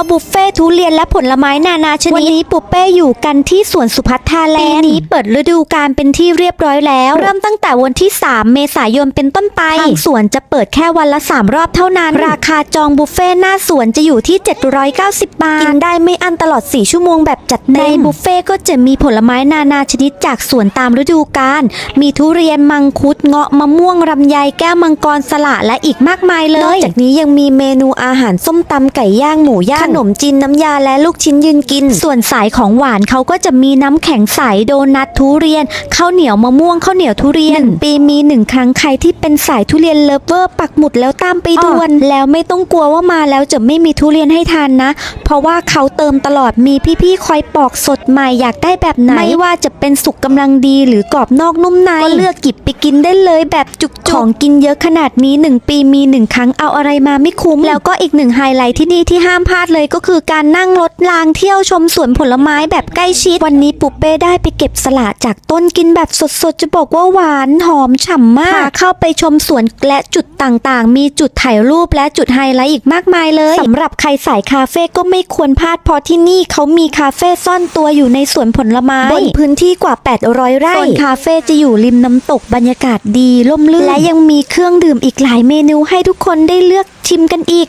แล้วบุฟเฟ่ทุเรียนและผลไม้นานาชนิด วันนี้ปุเป้อยู่กันที่สวนสุพัทธาแลนด์ปีนี้เปิดฤดูกาลเป็นที่เรียบร้อยแล้ว เริ่มตั้งแต่วันที่ 3 เมษายนเป็นต้นไปทางสวนจะเปิดแค่วันละ 3 รอบเท่านั้น ราคาจองบุฟเฟ่หน้าสวนจะอยู่ที่ 790 บาท กินได้ไม่อั้นตลอด 4 ชั่วโมงแบบจัดเต็มในบุฟเฟ่ก็จะมีผลไม้นานาชนิดจากสวนตามฤดูกาล มีทุเรียนมังคุดเงาะมะม่วงลำไยแก้วมังกรสละและอีกมากมายเลย นอกจากนี้ยังมีเมนูอาหารส้มตำไก่ย่างหมูย่างขนมจีนน้ำยาและลูกชิ้นยืนกิน ส่วนสายของหวานเขาก็จะมีน้ำแข็งใสโดนัททุเรียนข้าวเหนียวมะม่วงข้าวเหนียวทุเรียนหนึ่งปีมีหนึ่งครั้งใครที่เป็นสายทุเรียนเลิฟเวอร์ปักหมุดแล้วตามไปด่วน แล้วไม่ต้องกลัวว่ามาแล้วจะไม่มีทุเรียนให้ทานนะ เพราะว่าเขาเติมตลอดมีพี่ๆคอยปอกสดใหม่อยากได้แบบไหนไม่ว่าจะเป็นสุกกำลังดีหรือกรอบนอกนุ่มในก็เลือกกิบไปกินได้เลยแบบจุกๆของกินเยอะขนาดนี้ 1 ปีมี 1 ครั้งเอาอะไรมาไม่คุ้ม แล้วก็อีกหนึ่งไฮไลท์ที่นี่ที่ห้ามพลาดเลยก็คือการนั่งรถรางเที่ยวชมสวนผลไม้แบบใกล้ชิด วันนี้ปุเป้ได้ไปเก็บสละจากต้นกินแบบสดๆ จะบอกว่าหวานหอมฉ่ำมากพาเข้าไปชมสวนและจุดต่างๆ มีจุดถ่ายรูปและจุดไฮไลท์อีกมากมายเลยสำหรับใครสายคาเฟ่ก็ไม่ควรพลาดเพราะที่นี่เขามีคาเฟ่ซ่อนตัวอยู่ในสวนผลไม้บนพื้นที่กว่า 800 ไร่โซนคาเฟ่จะอยู่ริมน้ำตกบรรยากาศดีร่มรื่นและยังมีเครื่องดื่มอีกหลายเมนูให้ทุกคนได้เลือกชิมกันอีก